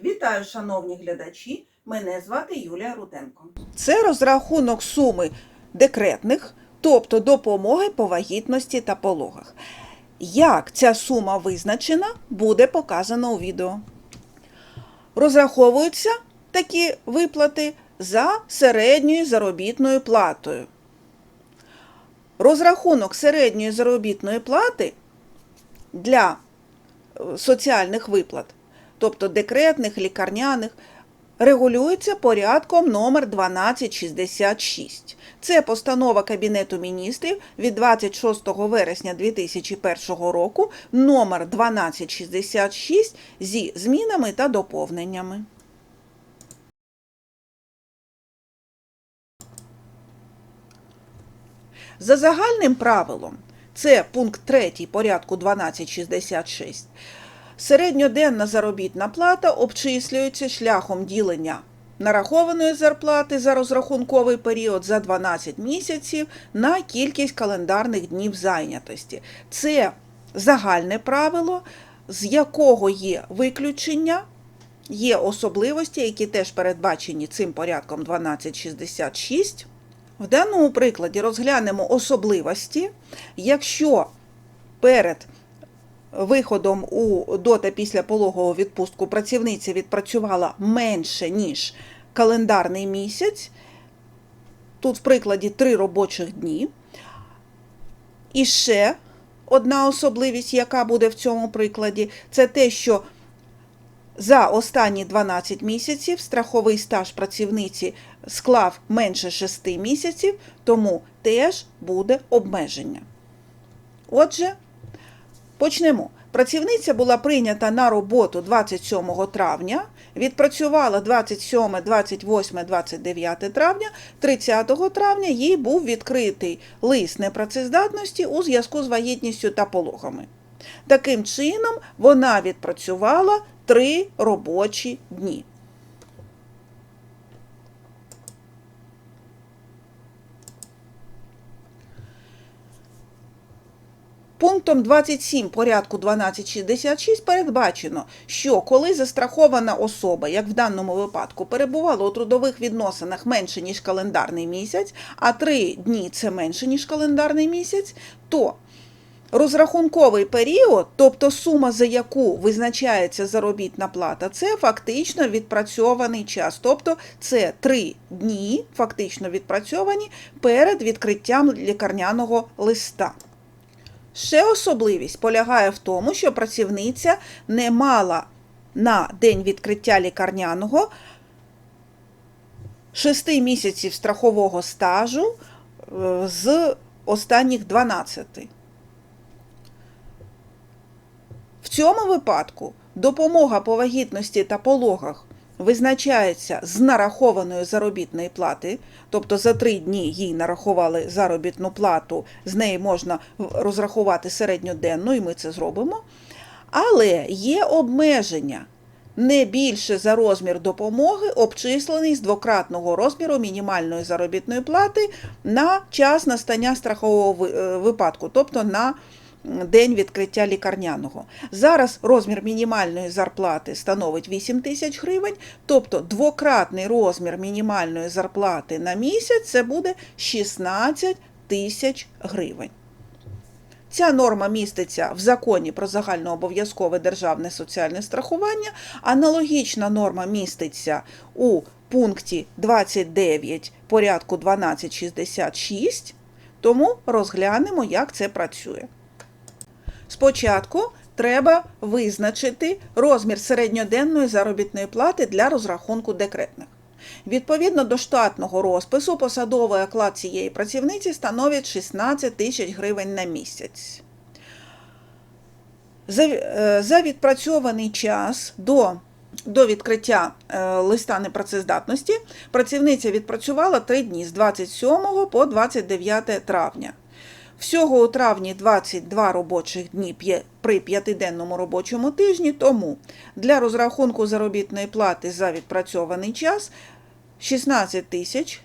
Вітаю, шановні глядачі! Мене звати Юлія Руденко. Це розрахунок суми декретних, тобто допомоги по вагітності та пологах. Як ця сума визначена, буде показано у відео. Розраховуються такі виплати за середньою заробітною платою. Розрахунок середньої заробітної плати для е, соціальних виплат, тобто декретних, лікарняних, регулюється порядком номер 1266. Це постанова Кабінету міністрів від 26 вересня 2001 року номер 1266 зі змінами та доповненнями. За загальним правилом, це пункт 3 порядку 1266, середньоденна заробітна плата обчислюється шляхом ділення нарахованої зарплати за розрахунковий період за 12 місяців на кількість календарних днів зайнятості. Це загальне правило, з якого є виключення. Є особливості, які теж передбачені цим порядком 1266. В даному прикладі розглянемо особливості, якщо перед виходом у до та після пологового відпустку працівниця відпрацювала менше, ніж календарний місяць, тут в прикладі 3 робочих дні. І ще одна особливість, яка буде в цьому прикладі, це те, що за останні 12 місяців страховий стаж працівниці склав менше 6 місяців, тому теж буде обмеження. Отже, почнемо. Працівниця була прийнята на роботу 27 травня, відпрацювала 27, 28, 29 травня, 30 травня їй був відкритий лист непрацездатності у зв'язку з вагітністю та пологами. Таким чином, вона відпрацювала три робочі дні. Пунктом 27 порядку 1266 передбачено, що коли застрахована особа, як в даному випадку, перебувала у трудових відносинах менше, ніж календарний місяць, а 3 дні це менше, ніж календарний місяць, то розрахунковий період, тобто сума, за яку визначається заробітна плата, це фактично відпрацьований час. Тобто це 3 дні, фактично відпрацьовані перед відкриттям лікарняного листа. Ще особливість полягає в тому, що працівниця не мала на день відкриття лікарняного 6 місяців страхового стажу е, з останніх 12. В цьому випадку допомога по вагітності та пологах визначається з нарахованої заробітної плати, тобто за три дні їй нарахували заробітну плату, з неї можна розрахувати середньоденну, і ми це зробимо. Але є обмеження. Не більше за розмір допомоги, обчислений з двократного розміру мінімальної заробітної плати на час настання страхового е, випадку, тобто на день відкриття лікарняного. Зараз розмір мінімальної зарплати становить 8 тисяч гривень, тобто двократний розмір мінімальної зарплати на місяць це буде 16 тисяч гривень. Ця норма міститься в законі про загальнообов'язкове державне соціальне страхування. Аналогічна норма міститься у пункті 29 порядку 1266, тому розглянемо, як це працює. Спочатку треба визначити розмір середньоденної заробітної плати для розрахунку декретних. Відповідно до штатного розпису, посадовий оклад цієї працівниці становить 16 тисяч гривень на місяць. За, е, за відпрацьований час до до відкриття е, листа непрацездатності працівниця відпрацювала 3 дні з 27 по 29 травня. Всього у травні 22 робочих дні при п'ятиденному робочому тижні, тому для розрахунку заробітної плати за відпрацьований час 16 тисяч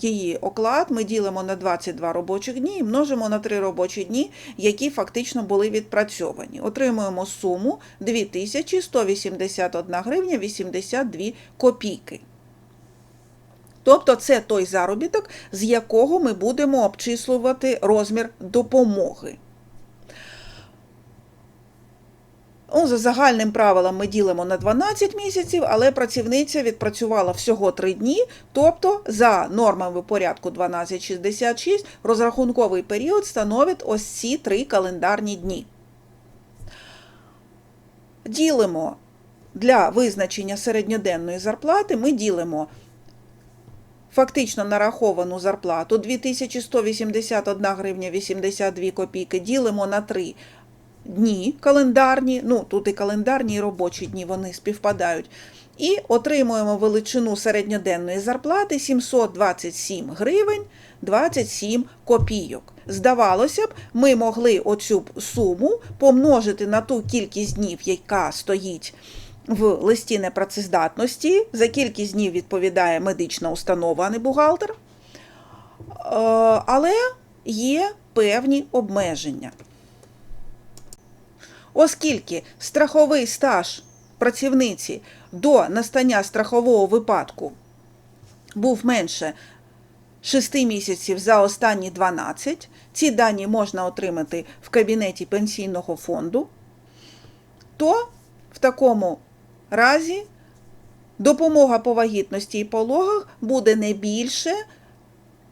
її оклад ми ділимо на 22 робочих дні і множимо на 3 робочі дні, які фактично були відпрацьовані. Отримуємо суму 2181 гривня 82 копійки. Тобто це той заробіток, з якого ми будемо обчислювати розмір допомоги. Ну, За загальним правилом ми ділимо на 12 місяців, але працівниця відпрацювала всього 3 дні, тобто за нормами порядку 1266 розрахунковий період становить ось ці 3 календарні дні. Ділимо для визначення середньоденної зарплати, ми ділимо фактично нараховану зарплату 2181 гривня 82 копійки, ділимо на 3 дні календарні, ну тут і календарні, і робочі дні вони співпадають. І отримуємо величину середньоденної зарплати 727 гривень 27 копійок. Здавалося б, ми могли оцю суму помножити на ту кількість днів, яка стоїть в листі непрацездатності. За кількість днів відповідає медична установа, а не бухгалтер. Е, Але є певні обмеження. Оскільки страховий стаж працівниці до настання страхового випадку був менше 6 місяців за останні 12, ці дані можна отримати в кабінеті пенсійного фонду, то в такому разі допомога по вагітності і пологах буде не більше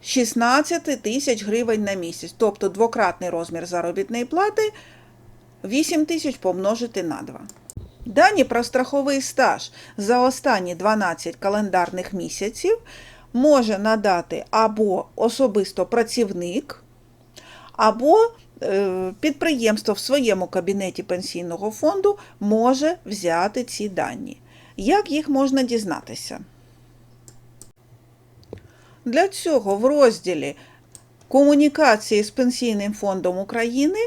16 тисяч гривень на місяць, тобто двократний розмір заробітної плати 8 тисяч помножити на 2. Дані про страховий стаж за останні 12 календарних місяців може надати або особисто працівник, або підприємство в своєму кабінеті пенсійного фонду може взяти ці дані. Як їх можна дізнатися? Для цього в розділі Комунікації з Пенсійним фондом України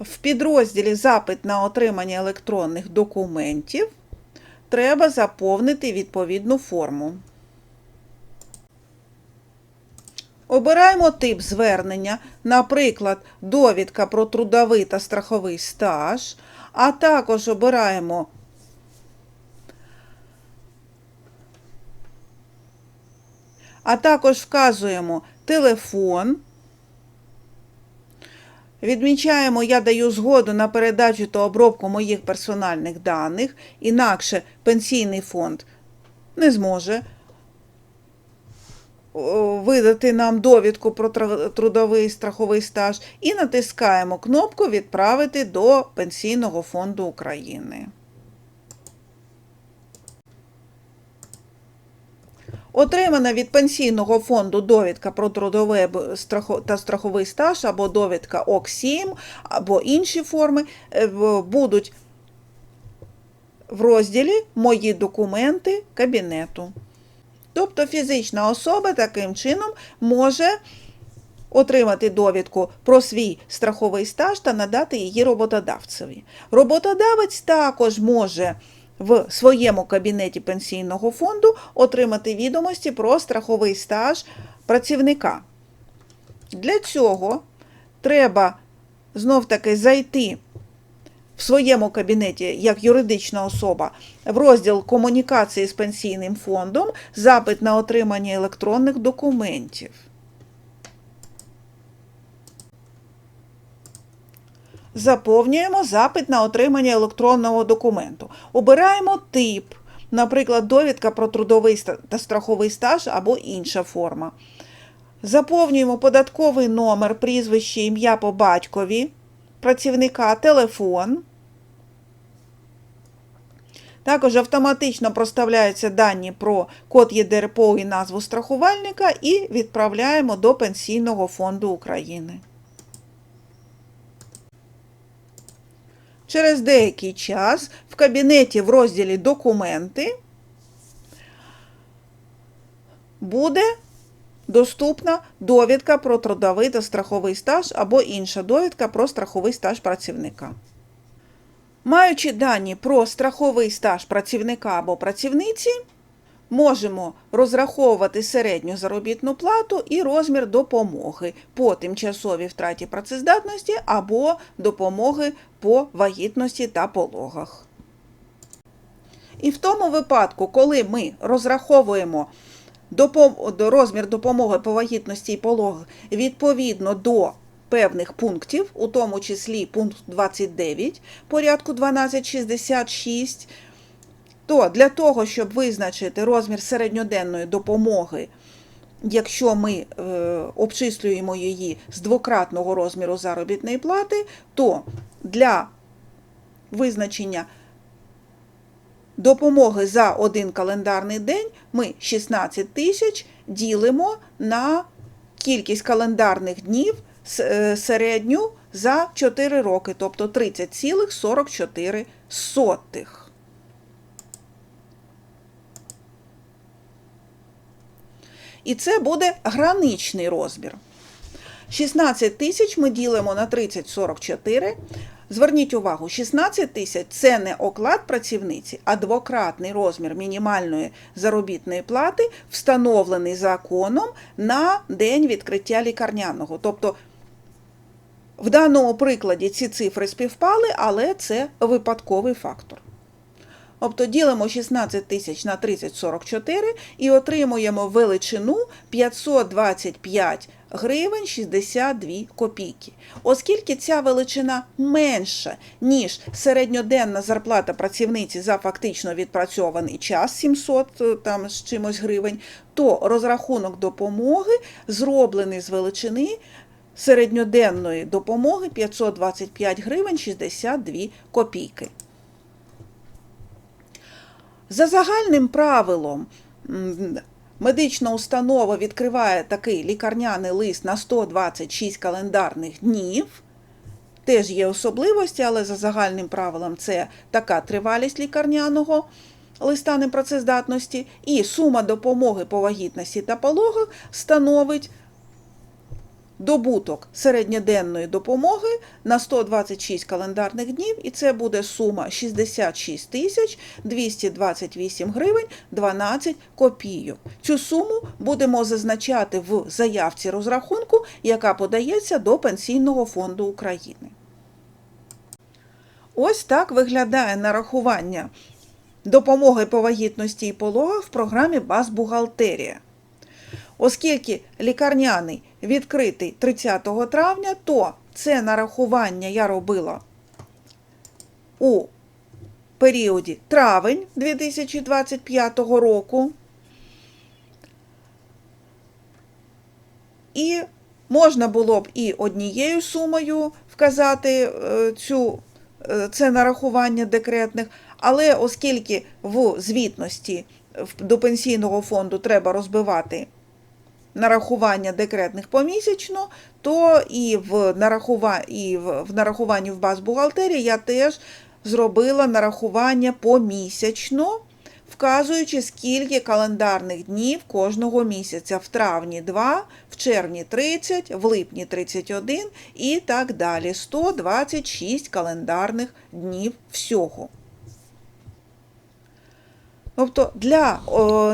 в підрозділі Запит на отримання електронних документів треба заповнити відповідну форму. Обираємо тип звернення, наприклад, довідка про трудовий та страховий стаж, а також обираємо а також вказуємо телефон. Відмічаємо, я даю згоду на передачу та обробку моїх персональних даних, інакше пенсійний фонд не зможе видати нам довідку про трудовий страховий стаж і натискаємо кнопку Відправити до Пенсійного фонду України. Отримана від пенсійного фонду довідка про трудовий та страховий стаж або довідка ОК-7, або інші форми е, будуть в розділі Мої документи кабінету. Тобто фізична особа таким чином може отримати довідку про свій страховий стаж та надати її роботодавцеві. Роботодавець також може в своєму кабінеті пенсійного фонду отримати відомості про страховий стаж працівника. Для цього треба знов-таки зайти в своєму кабінеті як юридична особа в розділ комунікації з пенсійним фондом, запит на отримання електронних документів. Заповнюємо запит на отримання електронного документу. Обираємо тип, наприклад, довідка про трудовий та страховий стаж або інша форма. Заповнюємо податковий номер, прізвище, ім'я по батькові, працівника, телефон. Також автоматично проставляються дані про код ЄДРПО і назву страхувальника і відправляємо до Пенсійного фонду України. Через деякий час в кабінеті в розділі Документи буде доступна довідка про трудовий та страховий стаж або інша довідка про страховий стаж працівника. Маючи дані про страховий стаж працівника або працівниці, можемо розраховувати середню заробітну плату і розмір допомоги по тимчасовій втраті працездатності або допомоги по вагітності та пологах. І в тому випадку, коли ми розраховуємо розмір допомоги по вагітності і пологах відповідно до певних пунктів, у тому числі пункт 29 порядку 1266, то для того, щоб визначити розмір середньоденної допомоги, якщо ми е, обчислюємо її з двократного розміру заробітної плати, то для визначення допомоги за один календарний день ми 16 тисяч ділимо на кількість календарних днів е, середню за 4 роки, тобто 30,44. І це буде граничний розмір. 16 тисяч ми ділимо на 30,44. Зверніть увагу, 16 тисяч це не оклад працівниці, а двократний розмір мінімальної заробітної плати, встановлений законом на день відкриття лікарняного. Тобто в даному прикладі ці цифри співпали, але це випадковий фактор. Тобто ділимо 16 тисяч на 3044 і отримуємо величину 525 гривень 62 копійки. Оскільки ця величина менша, ніж середньоденна зарплата працівниці за фактично відпрацьований час 700 е, там, з чимось гривень, то розрахунок допомоги зроблений з величини середньоденної допомоги 525 гривень 62 копійки. За загальним правилом, медична установа відкриває такий лікарняний лист на 126 календарних днів. Теж є особливості, але за загальним правилом це така тривалість лікарняного листа непрацездатності. І сума допомоги по вагітності та пологах становить добуток середньоденної допомоги на 126 календарних днів, і це буде сума 66 тисяч 228 гривень 12 копійок. Цю суму будемо зазначати в заявці розрахунку, яка подається до Пенсійного фонду України. Ось так виглядає нарахування допомоги по вагітності і пологах в програмі Базбухгалтерія. Оскільки лікарняний відкритий 30 травня, то це нарахування я робила у періоді травень 2025 року. І можна було б і однією сумою вказати е, цю, е, це нарахування декретних, але оскільки в звітності до пенсійного фонду треба розбивати нарахування декретних помісячно, то і в, і в нарахуванні в баз бухгалтерії я теж зробила нарахування помісячно, вказуючи, скільки календарних днів кожного місяця. В травні 2, в червні 30, в липні 31 і так далі. 126 календарних днів всього. Тобто для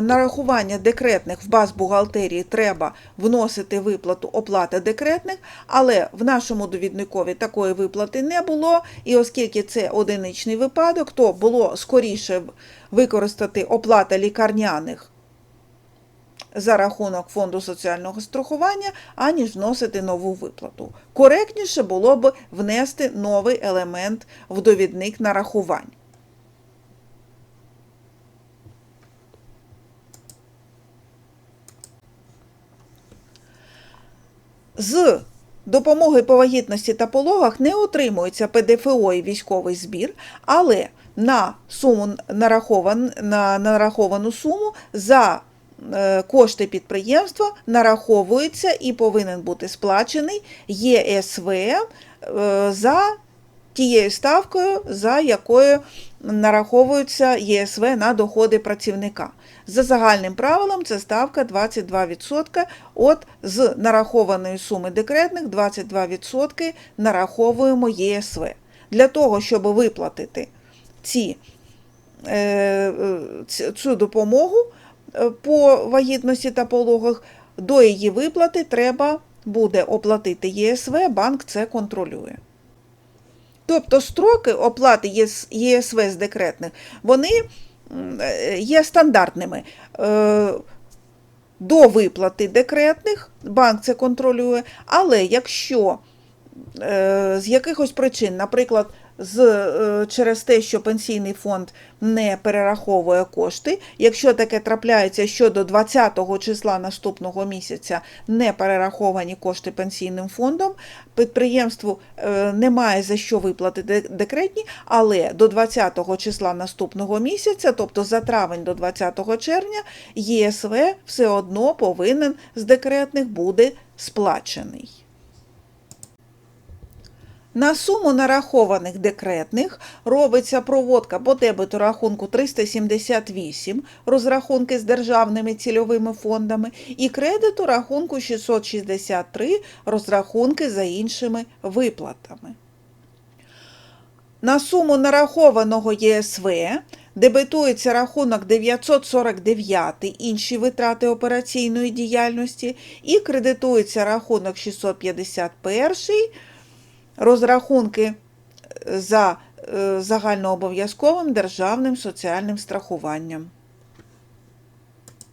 нарахування декретних в баз бухгалтерії треба вносити виплату оплати декретних, але в нашому довідникові такої виплати не було. І оскільки це одиничний випадок, то було скоріше використати оплата лікарняних за рахунок фонду соціального страхування, аніж вносити нову виплату. Коректніше було б внести новий елемент в довідник нарахувань. З допомоги по вагітності та пологах не отримується ПДФО і військовий збір, але на суму нарахован, на нараховану суму за е, кошти підприємства нараховується і повинен бути сплачений ЄСВ е, за тією ставкою, за якою нараховується ЄСВ на доходи працівника. За загальним правилом це ставка 22%. От з нарахованої суми декретних 22% нараховуємо ЄСВ. Для того, щоб виплатити ці, е, е, цю допомогу, е, по вагітності та пологах, до її виплати треба буде оплатити ЄСВ, банк це контролює. Тобто строки оплати ЄСВ з декретних, вони є стандартними. Е, До виплати декретних банк це контролює, але якщо е, з якихось причин, наприклад, з, е, через те, що пенсійний фонд не перераховує кошти, якщо таке трапляється, що до 20-го числа наступного місяця не перераховані кошти пенсійним фондом, підприємству е, немає за що виплатити декретні, але до 20-го числа наступного місяця, тобто за травень до 20 червня, ЄСВ все одно повинен з декретних буде сплачений. На суму нарахованих декретних робиться проводка по дебету рахунку 378 розрахунки з державними цільовими фондами і кредиту рахунку 663 розрахунки за іншими виплатами. На суму нарахованого ЄСВ дебетується рахунок 949 інші витрати операційної діяльності і кредитується рахунок 651 розрахунки за е, загальнообов'язковим державним соціальним страхуванням.